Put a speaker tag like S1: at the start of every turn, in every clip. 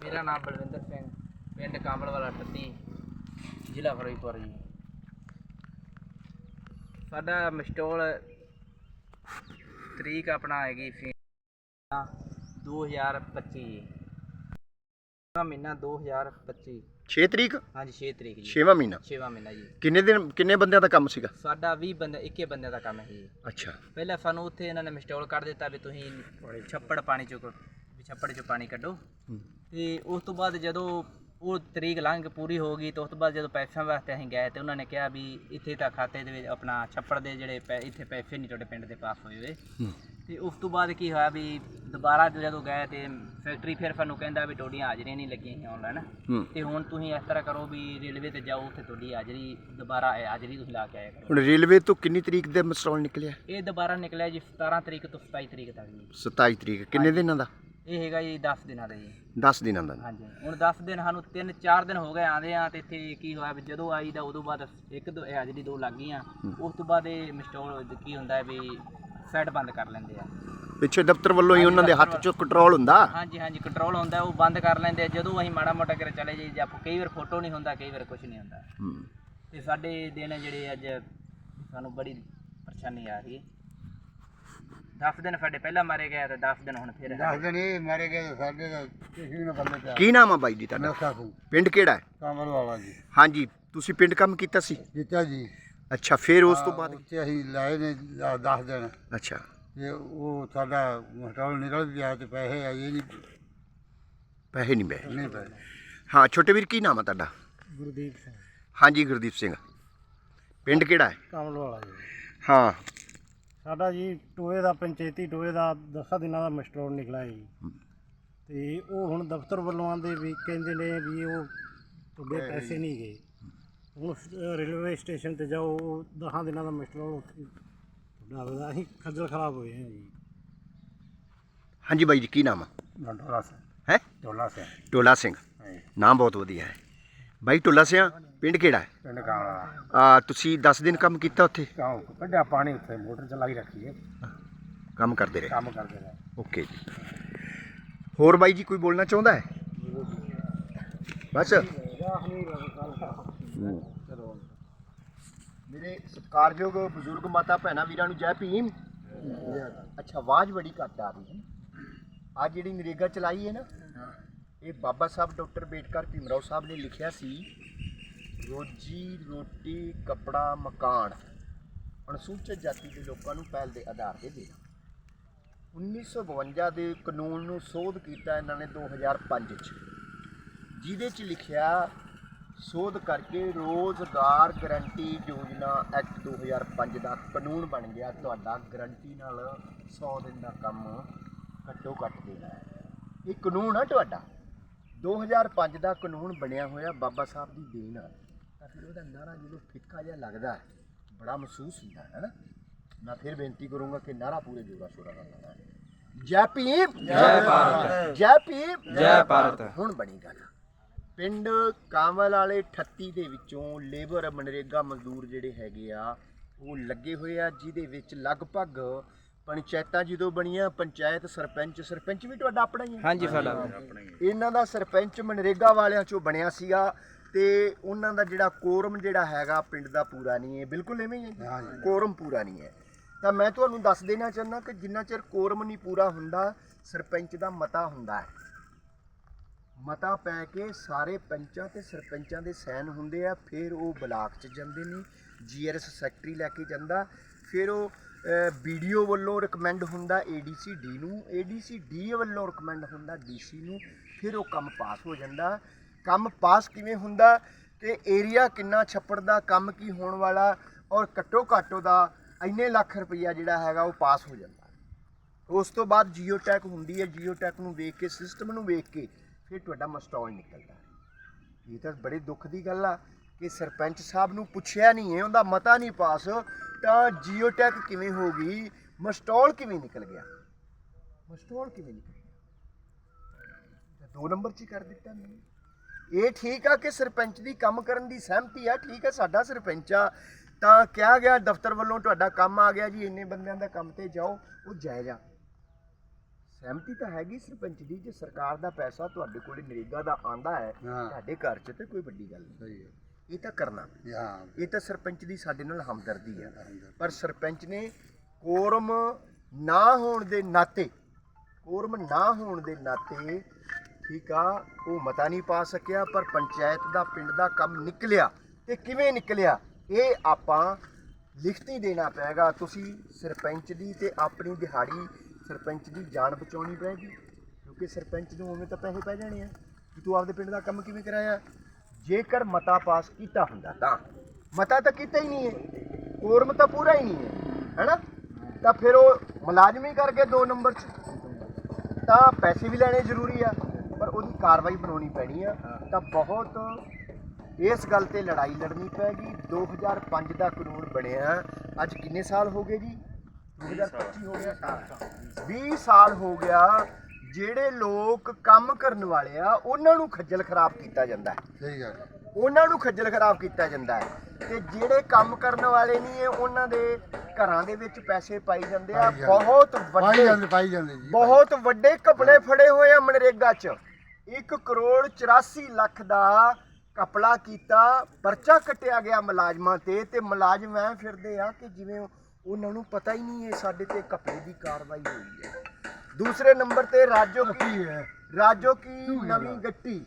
S1: ਮੇਰਾ ਨਾਮ ਬਲਵਿੰਦਰ ਸਿੰਘ ਪਿੰਡ ਕਾਂਬਲ ਵਾਲਾ ਟੱਟੀ ਜ਼ਿਲ੍ਹਾ ਫਿਰੋਜ਼ਪੁਰ ਜੀ। ਸਾਡਾ ਮਸਟੋਲ ਤਰੀਕ ਆਪਣਾ ਹੈਗੀ ਫੀ 2025 ਦਾ ਮਹੀਨਾ 2025
S2: 6 ਤਰੀਕ?
S1: ਹਾਂਜੀ 6 ਤਰੀਕ ਜੀ।
S2: 6ਵਾਂ ਮਹੀਨਾ?
S1: 6ਵਾਂ ਮਹੀਨਾ ਜੀ।
S2: ਕਿੰਨੇ ਦਿਨ ਕਿੰਨੇ ਬੰਦਿਆਂ ਦਾ ਕੰਮ ਸੀਗਾ?
S1: ਸਾਡਾ 20 ਬੰਦੇ 21 ਬੰਦਿਆਂ ਦਾ ਕੰਮ ਹੈ ਜੀ।
S2: ਅੱਛਾ।
S1: ਪਹਿਲਾਂ ਸਾਨੂੰ ਉੱਥੇ ਇਹਨਾਂ ਨੇ ਮਸਟੋਲ ਕਰ ਦਿੱਤਾ ਵੀ ਤੁਸੀਂ ਛੱਪੜ ਪਾਣੀ ਚੋਂ ਛੱਪੜ ਚੋਂ ਪਾਣੀ ਕੱਢੋ। ਤੇ ਉਸ ਤੋਂ ਬਾਅਦ ਜਦੋਂ ਉਹ ਤਰੀਕ ਲੰਘ ਪੂਰੀ ਹੋ ਗਈ ਤੇ ਉਸ ਤੋਂ ਬਾਅਦ ਜਦੋਂ ਪੈਸਿਆਂ ਵਾਸਤੇ ਅਸੀਂ ਗਏ ਤੇ ਉਹਨਾਂ ਨੇ ਕਿਹਾ ਵੀ ਇੱਥੇ ਤਾਂ ਖਾਤੇ ਦੇ ਵਿੱਚ ਆਪਣਾ ਛੱਪੜ ਦੇ ਜਿਹੜੇ ਪੈ- ਇੱਥੇ ਪੈਸੇ ਨਹੀਂ ਤੁਹਾਡੇ ਪਿੰਡ ਦੇ ਪਾਸ ਹੋਏ ਹੋਏ। ਤੇ ਉਸ ਤੋਂ ਬਾਅਦ ਕੀ ਹੋਇਆ ਵੀ ਦੁਬਾਰਾ ਜਦੋਂ ਗਏ ਤੇ ਫੈਕਟਰੀ ਫਿਰ ਸਾਨੂੰ ਕਹਿੰਦਾ ਵੀ ਤੁਹਾਡੀਆਂ ਹਾਜ਼ਰੀਆਂ ਨਹੀਂ ਲੱਗੀਆਂ ਆਨਲਾਈਨ
S2: ਹੂੰ।
S1: ਤੇ ਹੁਣ ਤੁਸੀਂ ਇਸ ਤਰ੍ਹਾਂ ਕਰੋ ਵੀ ਰੇਲਵੇ ਤੇ ਜਾਓ ਉੱਥੇ ਤੁਹਾਡੀ ਹਾਜ਼ਰੀ ਦੁਬਾਰਾ ਇਹ ਹਾਜ਼ਰੀ ਤੁਸੀਂ ਲਾ ਕੇ ਆਇਆ ਕਰੋ।
S2: ਹੁਣ ਰੇਲਵੇ ਤੋਂ ਕਿੰਨੀ ਤਰੀਕ ਦੇ ਮਸਟਾਲ ਨਿਕਲਿਆ?
S1: ਇਹ ਦੁਬਾਰਾ ਨਿਕਲਿਆ ਜੀ 17 ਤਰੀਕ ਤੋਂ 27 ਤਰੀਕ ਤੱਕ ਜੀ।
S2: 27 ਤਰੀਕ ਕਿੰਨੇ ਦਿਨਾਂ ਦਾ?
S1: ਇਹ ਹੈਗਾ ਜੀ 10 ਦਿਨਾਂ ਦਾ ਜੀ।
S2: 10 ਦਿਨਾਂ ਦਾ
S1: ਹਾਂਜੀ। ਹੁਣ 10 ਦਿਨ ਸਾਨੂੰ 3 4 ਦਿਨ ਹੋ ਗਏ ਆਂਦੇ ਆ ਤੇ ਇੱਥੇ ਕੀ ਹੋਇਆ ਵੀ ਜਦੋਂ ਆਈ ਦਾ ਉਦੋਂ ਬਾਅਦ ਇੱਕ ਦੋ ਇਹ ਹਾਜ਼ਰੀ ਦੋ ਲੱਗ ਗਈਆਂ ਉਸ ਤੋਂ ਬਾਅਦ ਇਹ ਮਸਟੋਲ ਕੀ ਹੁੰਦਾ ਹੈ ਵੀ ਸੈੱਟ ਬੰਦ ਕਰ ਲੈਂਦੇ ਆ।
S2: ਪਿੱਛੇ ਦਫ਼ਤਰ ਵੱਲੋਂ ਹੀ ਉਹਨਾਂ ਦੇ ਹੱਥ 'ਚ ਕੰਟਰੋਲ ਹੁੰਦਾ?
S1: ਹਾਂਜੀ ਹਾਂਜੀ ਕੰਟਰੋਲ ਹੁੰਦਾ ਉਹ ਬੰਦ ਕਰ ਲੈਂਦੇ ਆ। ਜਦੋਂ ਅਸੀਂ ਮਾੜਾ ਮੋਟਾ ਕਰ ਚਲੇ ਜਾਈ ਜਾਂ ਕਈ ਵਾਰ ਫੋਟੋ ਨਹੀਂ ਹੁੰਦਾ ਕਈ ਵਾਰ ਕੁਝ ਨਹੀਂ ਹੁੰਦਾ। ਤੇ ਸਾਡੇ ਦਿਨ ਜਿਹੜੇ ਅੱਜ ਸਾਨੂੰ ਬੜੀ ਪਰੇਸ਼ਾਨੀ ਆ ਰਹੀ। ਹੈ 10 ਦਿਨ ਸਾਡੇ ਪਹਿਲਾਂ ਮਾਰੇ ਗਏ ਤੇ 10 ਦਿਨ ਹੁਣ ਫਿਰ
S3: ਦਸ ਦਿਨ ਇਹ ਮਾਰੇ ਗਏ ਤੇ ਸਾਡੇ ਦਾ ਕਿਸੇ ਨੂੰ ਬੰਦੇ ਪਿਆ
S2: ਕੀ ਨਾਮ ਆ ਬਾਈ ਜੀ ਤੁਹਾਡਾ?
S3: ਨਸਾ ਸਿੰਘ।
S2: ਪਿੰਡ ਕਿਹੜਾ ਹੈ?
S3: ਕਾਮਲ ਵਾਲਾ ਜੀ।
S2: ਹਾਂਜੀ ਤੁਸੀਂ ਪਿੰਡ ਕੰਮ ਕੀਤਾ ਸੀ?
S3: ਜੀਤਾ ਜੀ।
S2: ਅੱਛਾ ਫਿਰ ਉਸ ਤੋਂ ਬਾਅਦ?
S3: ਉੱਥੇ ਅਸੀਂ ਲਾਏ ਨੇ 10 ਦਿਨ।
S2: ਅੱਛਾ।
S3: ਤੇ ਉਹ ਸਾਡਾ ਮਸਟਾਲ ਨਿਕਲ ਗਿਆ ਤੇ ਪੈਸੇ ਆਏ ਨਹੀਂ।
S2: ਪੈਸੇ ਨਹੀਂ ਪਏ ਹਾਂ ਛੋਟੇ ਵੀਰ ਕੀ ਨਾਮ ਆ ਤੁਹਾਡਾ?
S3: ਗੁਰਦੀਪ ਸਿੰਘ।
S2: ਹਾਂਜੀ ਗੁਰਦੀਪ ਸਿੰਘ। ਪਿੰਡ ਕਿਹੜਾ ਹੈ?
S3: ਕਾਮਲ ਵਾਲਾ ਜੀ।
S2: ਹਾਂ।
S3: ਸਾਡਾ ਜੀ ਟੋਏ ਦਾ ਪੰਚਾਇਤੀ ਟੋਏ ਦਾ 10 ਦਿਨਾਂ ਦਾ ਮਸਟਾਲ ਨਿਕਲਿਆ ਜੀ। ਤੇ ਉਹ ਹੁਣ ਦਫ਼ਤਰ ਵੱਲੋਂ ਆਂਦੇ ਵੀ ਕਹਿੰਦੇ ਨੇ ਵੀ ਉਹ ਤੁਹਾਡੇ ਪੈਸੇ ਨਹੀਂ ਗਏ। ਹੁਣ ਰੇਲਵੇ ਸਟੇਸ਼ਨ ਤੇ ਜਾਓ ਉਹ 10 ਦਿਨਾਂ ਦਾ ਮਸਟਾਲ ਉੱਥੇ ਤੁਹਾਡਾ ਆਵੇਗਾ ਅਸੀਂ ਖੱਜਲ ਖਰਾਬ ਹੋਏ ਹਾਂ ਜੀ।
S2: ਹਾਂਜੀ ਬਾਈ ਜੀ ਕੀ ਨਾਮ ਆ?
S3: ਡੋਲਾ ਸਿੰਘ।
S2: ਹੈ?
S3: ਡੋਲਾ ਸਿੰਘ।
S2: ਟੋਲਾ ਸਿੰਘ। ਨਾਮ ਬਹੁਤ ਵਧੀਆ ਹੈ। ਬਾਈ ਟੋਲਾ ਸਿੰਘ ਪਿੰਡ ਕਿਹੜਾ ਹੈ?
S3: ਪਿੰਡ ਕਾਮਲਾ
S2: ਆ ਤੁਸੀਂ 10 ਦਿਨ ਕੰਮ ਕੀਤਾ ਉੱਥੇ?
S3: ਕਾਉ ਕੱਢਿਆ ਪਾਣੀ ਉੱਥੇ ਮੋਟਰ ਚਲਾਈ ਰੱਖੀ ਹੈ।
S2: ਕੰਮ ਕਰਦੇ ਰਹੇ?
S3: ਕੰਮ ਕਰਦੇ ਰਹੇ।
S2: ਓਕੇ ਜੀ। ਹੋਰ ਬਾਈ ਜੀ ਕੋਈ ਬੋਲਣਾ ਚਾਹੁੰਦਾ ਹੈ? ਬਸ। ਮੇਰੇ ਸਤਿਕਾਰਯੋਗ ਬਜ਼ੁਰਗ ਮਾਤਾ ਭੈਣਾਂ ਵੀਰਾਂ ਨੂੰ ਜੈ ਭੀਮ। ਅੱਛਾ ਆਵਾਜ਼ ਬੜੀ ਘੱਟ ਆ ਰਹੀ ਹੈ। ਆ ਜਿਹੜੀ ਨਰੇਗਾ ਚਲਾਈ ਹੈ ਨਾ ਇਹ ਬਾਬਾ ਸਾਹਿਬ ਡਾਕਟਰ ਬੇਟਕਰ ਭੀਮਰਾਓ ਸਾਹਿਬ ਨੇ ਲਿਖਿਆ ਸੀ, ਰੋਜੀ ਰੋਟੀ, ਕਪੜਾ, ਮਕਾਨ। ਅਨੁਸੂਚਿਤ ਜਾਤੀ ਦੇ ਲੋਕਾਂ ਨੂੰ ਪਹਿਲ ਦੇ ਆਧਾਰ ਤੇ ਦੇਣਾ। 1952 ਦੇ ਕਾਨੂੰਨ ਨੂੰ ਸੋਧ ਕੀਤਾ ਇਹਨਾਂ ਨੇ 2005 ਚ। ਜਿਹਦੇ ਚ ਲਿਖਿਆ, ਸੋਧ ਕਰਕੇ ਰੋਜ਼ਗਾਰ ਗਰੰਟੀ ਯੋਜਨਾ ਐਕਟ 2005 ਦਾ ਕਾਨੂੰਨ ਬਣ ਗਿਆ, ਤੁਹਾਡਾ ਗਰੰਟੀ ਨਾਲ 100 ਦਿਨ ਦਾ ਕੰਮ ਘੱਟੋ ਘੱਟ ਦੇਣਾ। ਇਹ ਕਾਨੂੰਨ ਆ ਤੁਹਾਡਾ। 2005 ਦਾ ਕਾਨੂੰਨ ਬਣਿਆ ਹੋਇਆ ਬਾਬਾ ਸਾਹਿਬ ਦੀ ਦੇਣ ਆ ਤਾਂ ਫਿਰ ਉਹਦਾ ਨਾਰਾ ਜਦੋਂ ਫਿੱਕਾ ਜਿਹਾ ਲੱਗਦਾ ਹੈ ਬੜਾ ਮਹਿਸੂਸ ਹੁੰਦਾ ਹੈ ਨਾ? ਮੈਂ ਫਿਰ ਬੇਨਤੀ ਕਰੂੰਗਾ ਕਿ ਨਾਰਾ ਪੂਰੇ ਜੋਰਾ ਸ਼ੋਰਾ ਨਾਲ ਲਾਣਾ ਜੈ ਭੀਮ! ਜੈ ਭਾਰਤ। ਜੈ ਭੀਮ! ਜੈ ਭਾਰਤ। ਹੁਣ ਬਣੀ ਗੱਲ। ਪਿੰਡ ਕਾਮਲ ਵਾਲੇ 38 ਦੇ ਵਿੱਚੋਂ ਲੇਬਰ ਮਨਰੇਗਾ ਮਜ਼ਦੂਰ ਜਿਹੜੇ ਹੈਗੇ ਆ ਉਹ ਲੱਗੇ ਹੋਏ ਆ ਜਿਹਦੇ ਵਿੱਚ ਲਗਭਗ ਪੰਚਾਇਤਾਂ ਜਦੋਂ ਬਣੀਆਂ ਪੰਚਾਇਤ ਸਰਪੰਚ ਸਰਪੰਚ ਵੀ ਤੁਹਾਡਾ ਆਪਣਾ ਹੀ ਹੈ।
S1: ਹਾਂਜੀ ਸਾਡਾ
S2: ਇਹਨਾਂ ਦਾ ਸਰਪੰਚ ਮਨਰੇਗਾ ਵਾਲਿਆਂ ਚੋਂ ਬਣਿਆ ਸੀਗਾ ਤੇ ਉਹਨਾਂ ਦਾ ਜਿਹੜਾ ਕੋਰਮ ਜਿਹੜਾ ਹੈਗਾ ਪਿੰਡ ਦਾ ਪੂਰਾ ਨਹੀਂ ਹੈ। ਬਿਲਕੁਲ ਐਵੇਂ ਹੀ ਹੈ ਕੋਰਮ ਪੂਰਾ ਨਹੀਂ ਹੈ। ਤਾਂ ਮੈਂ ਤੁਹਾਨੂੰ ਦੱਸ ਦੇਣਾ ਚਾਹੁੰਦਾ ਕਿ ਜਿੰਨਾ ਚਿਰ ਕੋਰਮ ਨਹੀਂ ਪੂਰਾ ਹੁੰਦਾ ਸਰਪੰਚ ਦਾ ਮਤਾ ਹੁੰਦਾ ਹੈ। ਮਤਾ ਪੈ ਕੇ ਸਾਰੇ ਪੰਚਾਂ ਤੇ ਸਰਪੰਚਾਂ ਦੇ ਸਾਈਨ ਹੁੰਦੇ ਆ ਫਿਰ ਉਹ ਬਲਾਕ 'ਚ ਜਾਂਦੇ ਨੇ ਜੀਆਰਐਸ ਸੈਕਟਰੀ ਲੈ ਕੇ ਜਾਂਦਾ ਫਿਰ ਉਹ ਵੀਡੀਓ ਵੱਲੋਂ ਰეკਮੈਂਡ ਹੁੰਦਾ ਏਡੀਸੀ ਡੀ ਨੂੰ। ਏਡੀਸੀ ਡੀ ਵੱਲੋਂ ਰეკਮੈਂਡ ਹੁੰਦਾ ਡੀਸੀ ਨੂੰ। ਫਿਰ ਉਹ ਕੰਮ ਪਾਸ ਹੋ ਜਾਂਦਾ। ਕੰਮ ਪਾਸ ਕਿਵੇਂ ਹੁੰਦਾ? ਤੇ ਏਰੀਆ ਕਿੰਨਾ ਛੱਪੜ ਦਾ, ਕੰਮ ਕੀ ਹੋਣ ਵਾਲਾ ਔਰ ਘੱਟੋ ਘੱਟ ਦਾ ਇੰਨੇ ਲੱਖ ਰੁਪਈਆ ਜਿਹੜਾ ਹੈਗਾ ਉਹ ਪਾਸ ਹੋ ਜਾਂਦਾ। ਉਸ ਤੋਂ ਬਾਅਦ ਜੀਓ ਟੈਕ ਹੁੰਦੀ ਹੈ। ਜੀਓ ਟੈਕ ਨੂੰ ਵੇਖ ਕੇ ਸਿਸਟਮ ਨੂੰ ਵੇਖ ਕੇ ਫਿਰ ਤੁਹਾਡਾ ਮਸਟਾਲ ਨਿਕਲਦਾ। ਇਹ ਤਾਂ ਬੜੇ ਦੁੱਖ ਦੀ ਗੱਲ ਆ। ਕਿ ਸਰਪੰਚ ਸਾਹਿਬ ਨੂੰ ਪੁੱਛਿਆ ਨਹੀਂ ਹੈ ਉਹਦਾ ਮਤਾ ਨਹੀਂ ਪਾਸ ਤਾਂ ਜੀਓਟੈਕ ਕਿਵੇਂ ਹੋ ਗਈ? ਮਸਟਾਲ ਕਿਵੇਂ ਨਿਕਲ ਗਿਆ? ਮਸਟਾਲ ਕਿਵੇਂ ਨਿਕਲ ਗਿਆ? ਦੋ ਨੰਬਰ 'ਚ ਕਰ ਦਿੱਤਾ ਮੈਨੂੰ ਇਹ ਠੀਕ ਆ ਕਿ ਸਰਪੰਚ ਦੀ ਕੰਮ ਕਰਨ ਦੀ ਸਹਿਮਤੀ ਆ ਠੀਕ ਆ ਸਾਡਾ ਸਰਪੰਚ ਆ ਤਾਂ ਕਿਹਾ ਗਿਆ ਦਫ਼ਤਰ ਵੱਲੋਂ ਤੁਹਾਡਾ ਕੰਮ ਆ ਗਿਆ ਜੀ ਇੰਨੇ ਬੰਦਿਆਂ ਦਾ ਕੰਮ ਤੇ ਜਾਓ ਉਹ ਜਾਇਜ਼ ਆ। ਸਹਿਮਤੀ ਤਾਂ ਹੈਗੀ ਸਰਪੰਚ ਦੀ ਜੇ ਸਰਕਾਰ ਦਾ ਪੈਸਾ ਤੁਹਾਡੇ ਕੋਲੇ ਨਰੇਗਾ ਦਾ ਆਂਦਾ ਹੈ
S4: ਹਾਂ।
S2: ਤੁਹਾਡੇ ਘਰ 'ਚ ਤੇ ਕੋਈ ਵੱਡੀ ਗੱਲ ਨਹੀਂ।
S4: ਸਹੀ ਹੈ
S2: ਇਹ ਤਾਂ ਕਰਨਾ।
S4: ਹਾਂ।
S2: ਇਹ ਤਾਂ ਸਰਪੰਚ ਦੀ ਸਾਡੇ ਨਾਲ ਹਮਦਰਦੀ ਹੈ ਪਰ ਸਰਪੰਚ ਨੇ ਕੋਰਮ ਨਾ ਹੋਣ ਦੇ ਨਾਤੇ ਕੋਰਮ ਨਾ ਹੋਣ ਦੇ ਨਾਤੇ ਠੀਕ ਆ ਉਹ ਮਤਾ ਨਹੀਂ ਪਾ ਸਕਿਆ ਪਰ ਪੰਚਾਇਤ ਦਾ ਪਿੰਡ ਦਾ ਕੰਮ ਨਿਕਲਿਆ। ਤੇ ਕਿਵੇਂ ਨਿਕਲਿਆ? ਇਹ ਆਪਾਂ ਲਿਖਤੀ ਦੇਣਾ ਪਏਗਾ। ਤੁਸੀਂ ਸਰਪੰਚ ਦੀ ਤੇ ਆਪਣੀ ਦਿਹਾੜੀ ਸਰਪੰਚ ਦੀ ਜਾਨ ਬਚਾਉਣੀ ਪਏਗੀ। ਕਿਉਂਕਿ ਸਰਪੰਚ ਨੂੰ ਉਵੇਂ ਤਾਂ ਪੈਸੇ ਪੈ ਜਾਣੇ ਆ। ਕਿ ਤੂੰ ਆਪਦੇ ਪਿੰਡ ਦਾ ਕੰਮ ਕਿਵੇਂ ਕਰਾਇਆ? ਜੇਕਰ ਮਤਾ ਪਾਸ ਕੀਤਾ ਹੁੰਦਾ ਤਾਂ। ਮਤਾ ਤਾਂ ਕੀਤਾ ਹੀ ਨਹੀਂ ਹੈ ਕੋਰਮ ਤਾਂ ਪੂਰਾ ਹੀ ਨਹੀਂ ਹੈ ਹੈਨਾ? ਤਾਂ ਫਿਰ ਉਹ ਮੁਲਾਜ਼ਮੀ ਕਰਕੇ 2 ਨੰਬਰ 'ਚ। ਤਾਂ ਪੈਸੇ ਵੀ ਲੈਣੇ ਜ਼ਰੂਰੀ ਆ ਪਰ ਉਹਦੀ ਕਾਰਵਾਈ ਬਣਾਉਣੀ ਪੈਣੀ ਆ। ਤਾਂ ਬਹੁਤ ਇਸ ਗੱਲ ਤੇ ਲੜਾਈ ਲੜਨੀ ਪੈਗੀ। 2005 ਦਾ ਕਾਨੂੰਨ ਬਣਿਆ। ਅੱਜ ਕਿੰਨੇ ਸਾਲ ਹੋ ਗਏ ਜੀ? 2025 ਹੋ ਗਿਆ। 20 ਸਾਲ ਹੋ ਗਿਆ। ਜਿਹੜੇ ਲੋਕ ਕੰਮ ਕਰਨ ਵਾਲੇ ਆ ਉਹਨਾਂ ਨੂੰ ਖੱਜਲ ਖਰਾਬ ਕੀਤਾ ਜਾਂਦਾ ਹੈ।
S4: ਸਹੀ ਗੱਲ
S2: ਉਹਨਾਂ ਨੂੰ ਖੱਜਲ ਖਰਾਬ ਕੀਤਾ ਜਾਂਦਾ ਹੈ। ਤੇ ਜਿਹੜੇ ਕੰਮ ਕਰਨ ਵਾਲੇ ਨਹੀਂ ਹੈ ਉਹਨਾਂ ਦੇ ਘਰਾਂ ਦੇ ਵਿੱਚ ਪੈਸੇ ਪਾਈ ਜਾਂਦੇ ਆ।
S4: ਪਾਈ ਜਾਂਦੇ।
S2: ਬਹੁਤ
S4: ਪਾਈ
S2: ਵੱਡੇ
S4: ਜਾਂਦੇ ਪਾਈ ਜਾਂਦੇ ਜੀ
S2: ਬਹੁਤ ਵੱਡੇ ਕਪੜੇ ਫੜੇ ਹੋਏ ਆ ਮਨਰੇਗਾ 'ਚ। 1 ਕਰੋੜ 84 ਲੱਖ ਦਾ ਕਪੜਾ ਕੀਤਾ ਪਰਚਾ ਕੱਟਿਆ ਗਿਆ ਮੁਲਾਜ਼ਮਾਂ ਤੇ। ਤੇ ਮੁਲਾਜ਼ਮ ਐ ਫਿਰਦੇ ਆ ਕਿ ਜਿਵੇਂ ਉਹਨਾਂ ਨੂੰ ਪਤਾ ਹੀ ਨਹੀਂ ਹੈ ਸਾਡੇ ਤੇ ਕਪੜੇ ਦੀ ਕਾਰਵਾਈ ਹੋਈ ਹੈ। ਦੂਸਰੇ ਨੰਬਰ ਤੇ ਰਾਜੋ ਕੀ
S4: ਕੀ ਹੈ?
S2: ਰਾਜੋ ਕੀ ਨਵੀਂ ਗੱਟੀ?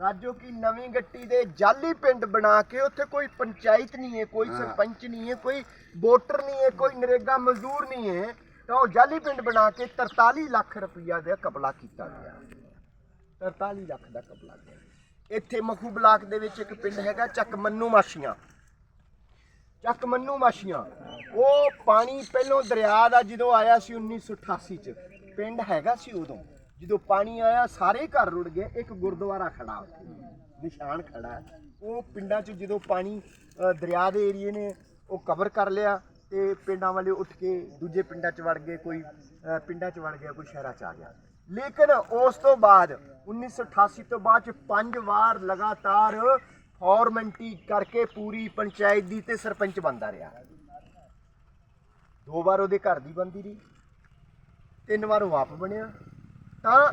S2: ਰਾਜੋ ਕੀ ਨਵੀਂ ਗੱਟੀ ਦੇ ਜਾਲੀ ਪਿੰਡ ਬਣਾ ਕੇ ਉੱਥੇ ਕੋਈ ਪੰਚਾਇਤ ਨਹੀਂ ਹੈ ਕੋਈ। ਸਰਪੰਚ ਨਹੀਂ ਹੈ ਕੋਈ ਵੋਟਰ ਨਹੀਂ ਹੈ ਕੋਈ ਨਰੇਗਾ ਮਜ਼ਦੂਰ ਨਹੀਂ ਹੈ ਤਾਂ ਉਹ ਜਾਲੀ ਪਿੰਡ ਬਣਾ ਕੇ 43 ਲੱਖ ਰੁਪਈਆ ਦਾ ਕਪਲਾ ਕੀਤਾ ਗਿਆ। 43 ਲੱਖ ਦਾ ਕਪਲਾ ਗਿਆ। ਇੱਥੇ ਮਖੂ ਬਲਾਕ ਦੇ ਵਿੱਚ ਇੱਕ ਪਿੰਡ ਹੈਗਾ ਚੱਕ ਮੰਨੂ ਮਾਸ਼ੀਆਂ। ਚੱਕ ਮੰਨੂ ਮਾਸ਼ੀਆਂ। ਉਹ ਪਾਣੀ ਪਹਿਲੋਂ ਦਰਿਆ ਦਾ ਜਦੋਂ ਆਇਆ ਸੀ 1988 ਚ। ਪਿੰਡ ਹੈਗਾ ਸੀ ਉਦੋਂ। ਜਦੋਂ ਪਾਣੀ ਆਇਆ ਸਾਰੇ ਘਰ ਰੁੜ ਗਏ। ਇੱਕ ਗੁਰਦੁਆਰਾ ਖੜਾ ਉੱਥੇ। ਨਿਸ਼ਾਨ ਖੜਾ। ਉਹ ਪਿੰਡਾਂ 'ਚ ਜਦੋਂ ਪਾਣੀ ਅ, ਦਰਿਆ ਦੇ ਏਰੀਏ ਨੇ ਉਹ ਕਵਰ ਕਰ ਲਿਆ ਤੇ ਪਿੰਡਾਂ ਵਾਲੇ ਉੱਠ ਕੇ ਦੂਜੇ ਪਿੰਡਾਂ 'ਚ ਵੜ ਗਏ ਕੋਈ ਅ, ਪਿੰਡਾਂ 'ਚ ਵੜ ਗਿਆ ਕੋਈ ਸ਼ਹਿਰਾਂ 'ਚ ਆ ਗਿਆ। ਲੇਕਿਨ ਉਸ ਤੋਂ ਬਾਅਦ 1988 ਤੋਂ ਬਾਅਦ ਚ ਪੰਜ ਵਾਰ ਲਗਾਤਾਰ ਫਾਰਮੈਂਟੀ ਕਰਕੇ ਪੂਰੀ ਪੰਚਾਇਤ ਦੀ ਤੇ ਸਰਪੰਚ ਬਣਦਾ ਰਿਹਾ। ਦੋ ਵਾਰ ਉਹਦੇ ਘਰ ਦੀ ਬੰਦੀ ਰਹੀ। ਤਿੰਨ ਵਾਰ ਉਹ ਆਪ ਬਣਿਆ। ਤਾਂ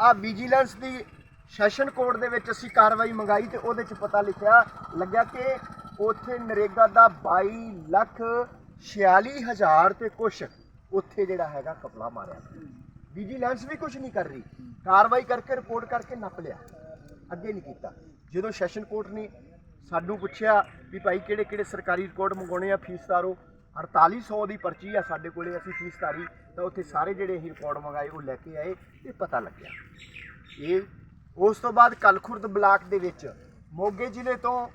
S2: ਆ ਵਿਜੀਲੈਂਸ ਦੀ ਸੈਸ਼ਨ ਕੋਰਟ ਦੇ ਵਿੱਚ ਅਸੀਂ ਕਾਰਵਾਈ ਮੰਗਾਈ ਤੇ ਉਹਦੇ ਚ ਪਤਾ ਲਿਖਿਆ, ਲੱਗਿਆ ਕਿ ਉੱਥੇ ਨਰੇਗਾ ਦਾ 22 ਲੱਖ 46 ਹਜ਼ਾਰ ਤੇ ਕੁਛ ਉੱਥੇ ਜਿਹੜਾ ਹੈਗਾ ਕਪਲਾ ਮਾਰਿਆ। ਵਿਜੀਲੈਂਸ ਵੀ ਕੁਝ ਨਹੀਂ ਕਰ ਰਹੀ। ਕਾਰਵਾਈ ਕਰਕੇ ਰਿਪੋਰਟ ਕਰਕੇ ਨੱਪ ਲਿਆ। ਅੱਗੇ ਨਹੀਂ ਕੀਤਾ। ਜਦੋਂ ਸੈਸ਼ਨ ਕੋਰਟ ਨੇ ਸਾਨੂੰ ਪੁੱਛਿਆ ਵੀ ਭਾਈ ਕਿਹੜੇ ਕਿਹੜੇ ਸਰਕਾਰੀ ਰਿਕਾਰਡ ਮੰਗਾਉਣੇ ਆ ਫੀਸ ਤਾਰੋ 4800 ਦੀ ਪਰਚੀ ਆ ਸਾਡੇ ਕੋਲੇ, ਅਸੀਂ ਫੀਸ ਤਾਰੀ। ਤਾਂ ਉੱਥੇ ਸਾਰੇ ਜਿਹੜੇ ਅਸੀਂ ਰਿਕਾਰਡ ਮੰਗਾਏ ਉਹ ਲੈ ਕੇ ਆਏ ਤੇ ਪਤਾ ਲੱਗਿਆ। ਇਹ ਉਸ ਤੋਂ ਬਾਅਦ ਕਲਖੁਰਦ ਬਲਾਕ ਦੇ ਵਿੱਚ ਮੋਗੇ ਜ਼ਿਲ੍ਹੇ ਤੋਂ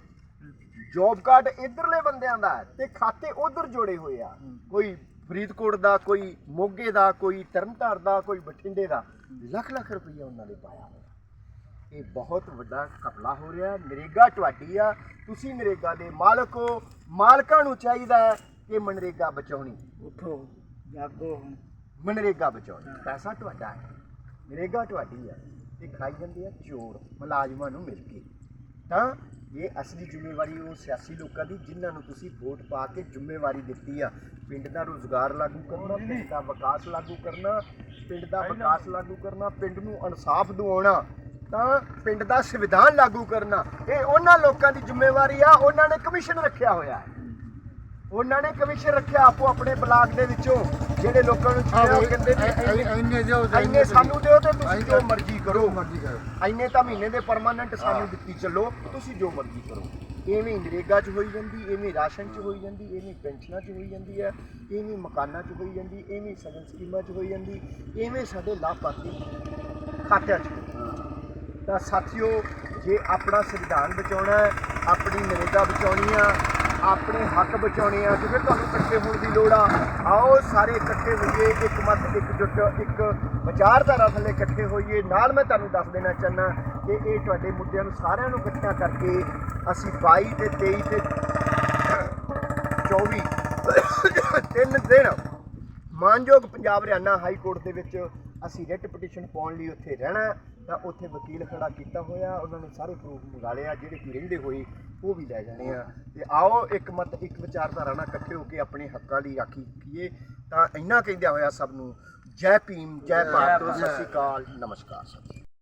S2: ਜੋਬ ਕਾਰਡ ਇਧਰਲੇ ਬੰਦਿਆਂ ਦਾ ਤੇ ਖਾਤੇ ਉਧਰ ਜੋੜੇ ਹੋਏ ਆ। ਕੋਈ ਫਰੀਦਕੋਟ ਦਾ ਕੋਈ ਮੋਗੇ ਦਾ ਕੋਈ ਤਰਨਤਾਰ ਦਾ ਕੋਈ ਬਠਿੰਡੇ ਦਾ ਲੱਖ ਲੱਖ ਰੁਪਈਆ ਉਹਨਾਂ ਨੇ ਪਾਇਆ ਹੋਇਆ। ਇਹ ਬਹੁਤ ਵੱਡਾ ਘਪਲਾ ਹੋ ਰਿਹਾ ਨਰੇਗਾ ਤੁਹਾਡੀ ਆ। ਤੁਸੀਂ ਨਰੇਗਾ ਦੇ ਮਾਲਕ ਹੋ। ਮਾਲਕਾਂ ਨੂੰ ਚਾਹੀਦਾ ਹੈ ਕਿ ਮਨਰੇਗਾ ਬਚਾਉਣੀ।
S3: ਉਠੋ ਜਾਗੋ
S2: ਮਨਰੇਗਾ ਬਚਾਉਣੀ ਪੈਸਾ ਤੁਹਾਡਾ ਹੈ। ਨਰੇਗਾ ਤੁਹਾਡੀ ਹੈ ਤੇ ਖਾਈ ਜਾਂਦੇ ਆ ਚੋਰ ਮੁਲਾਜ਼ਮਾਂ ਨੂੰ ਮਿਲ ਕੇ। ਤਾਂ ਇਹ ਅਸਲੀ ਜ਼ਿੰਮੇਵਾਰੀ ਉਹ ਸਿਆਸੀ ਲੋਕਾਂ ਦੀ ਜਿਨ੍ਹਾਂ ਨੂੰ ਤੁਸੀਂ ਵੋਟ ਪਾ ਕੇ ਜ਼ਿੰਮੇਵਾਰੀ ਦਿੱਤੀ ਆ। ਪਿੰਡ ਦਾ ਰੋਜ਼ਗਾਰ ਲਾਗੂ ਕਰਨਾ ਪਿੰਡ ਦਾ ਵਿਕਾਸ ਲਾਗੂ ਕਰਨਾ ਪਿੰਡ ਦਾ ਵਿਕਾਸ ਲਾਗੂ ਕਰਨਾ ਪਿੰਡ ਨੂੰ ਇਨਸਾਫ ਦਿਵਾਉਣਾ ਤਾਂ ਪਿੰਡ ਦਾ ਸੰਵਿਧਾਨ ਲਾਗੂ ਕਰਨਾ ਇਹ ਉਹਨਾਂ ਲੋਕਾਂ ਦੀ ਜ਼ਿੰਮੇਵਾਰੀ ਆ। ਉਹਨਾਂ ਨੇ ਕਮਿਸ਼ਨ ਰੱਖਿਆ ਹੋਇਆ ਹੈ। ਉਹਨਾਂ ਨੇ ਕਮਿਸ਼ਨ ਰੱਖਿਆ ਆਪੋ ਆਪਣੇ ਬਲਾਕ ਦੇ ਵਿੱਚੋਂ। ਜਿਹੜੇ ਲੋਕਾਂ ਨੂੰ ਚੁਣਿਆ ਉਹ ਕਹਿੰਦੇ ਵੀ
S4: ਇੰਨੇ ਦਿਓ
S2: ਇੰਨੇ ਸਾਨੂੰ ਦਿਓ ਤੇ ਤੁਸੀਂ ਜੋ ਮਰਜ਼ੀ ਕਰੋ।
S4: ਮਰਜ਼ੀ ਕਰੋ।
S2: ਇੰਨੇ ਤਾਂ ਮਹੀਨੇ ਦੇ ਪਰਮਾਨੈਂਟ ਸਾਨੂੰ ਦਿੱਤੀ ਚੱਲੋ ਤੁਸੀਂ ਜੋ ਮਰਜ਼ੀ ਕਰੋ। ਐਵੇਂ ਨਰੇਗਾ 'ਚ ਹੋਈ ਜਾਂਦੀ ਐਵੇਂ ਰਾਸ਼ਨ 'ਚ ਹੋਈ ਜਾਂਦੀ ਐਵੇਂ ਪੈਨਸ਼ਨਾਂ 'ਚ ਹੋਈ ਜਾਂਦੀ ਹੈ ਐਵੇਂ ਮਕਾਨਾਂ 'ਚ ਹੋਈ ਜਾਂਦੀ ਐਵੇਂ ਸਗਨ ਸਕੀਮਾਂ 'ਚ ਹੋਈ ਜਾਂਦੀ ਐਵੇਂ ਸਾਡੇ ਲਾਭਪਾਤਰੀ ਖਾਤਿਆਂ 'ਚ। ਤਾਂ ਸਾਥੀਓ ਜੇ ਆਪਣਾ ਸੰਵਿਧਾਨ ਬਚਾਉਣਾ ਹੈ ਆਪਣੀ ਨਰੇਗਾ ਬਚਾਉਣੀ ਆ ਆਪਣੇ ਹੱਕ ਬਚਾਉਣੇ ਆ ਤੇ ਫਿਰ ਤੁਹਾਨੂੰ ਇਕੱਠੇ ਹੋਣ ਦੀ ਲੋੜ ਆ, ਆਓ ਸਾਰੇ ਇਕੱਠੇ ਹੋਈਏ, ਇੱਕ ਮਤ, ਇੱਕ ਜੁੱਟ, ਇੱਕ ਵਿਚਾਰਧਾਰਾ ਥੱਲੇ ਇਕੱਠੇ ਹੋਈਏ। ਨਾਲ ਮੈਂ ਤੁਹਾਨੂੰ ਦੱਸ ਦੇਣਾ ਚਾਹੁੰਦਾ ਕਿ ਇਹ ਤੁਹਾਡੇ ਮੁੱਦਿਆਂ ਨੂੰ ਸਾਰਿਆਂ ਨੂੰ ਇਕੱਠਿਆਂ ਕਰਕੇ ਅਸੀਂ 22 ਤੇ 23 ਤੇ 24 ਤਿੰਨ ਦਿਨ ਮਾਨਯੋਗ ਪੰਜਾਬ ਹਰਿਆਣਾ ਹਾਈ ਕੋਰਟ ਦੇ ਵਿੱਚ ਅਸੀਂ ਰਿਟ ਪਟੀਸ਼ਨ ਪਾਉਣ ਲਈ ਉੱਥੇ ਰਹਿਣਾ। ਤਾਂ ਉੱਥੇ ਵਕੀਲ ਖੜਾ ਕੀਤਾ ਹੋਇਆ ਉਹਨਾਂ ਨੇ ਸਾਰੇ ਪ੍ਰੂਫ ਮੰਗਾ ਲਏ ਆ ਜਿਹੜੇ ਕੋਈ ਰਹਿੰਦੇ ਹੋਏ ਉਹ ਵੀ ਲੈ ਜਾਣੇ ਆ। ਤੇ ਆਓ ਇੱਕ ਮਤ ਇੱਕ ਵਿਚਾਰਧਾਰਾ ਨਾਲ ਇਕੱਠੇ ਹੋ ਕੇ ਆਪਣੇ ਹੱਕਾਂ ਦੀ ਰਾਖੀ ਕੀਏ। ਤਾਂ ਇੰਨਾ ਕਹਿੰਦਿਆਂ ਹੋਇਆ ਸਭ ਨੂੰ ਜੈ ਭੀਮ ਜੈ ਭਾਰਤ ਸਤਿ ਸ਼੍ਰੀ ਅਕਾਲ ਨਮਸਕਾਰ ਸਰ।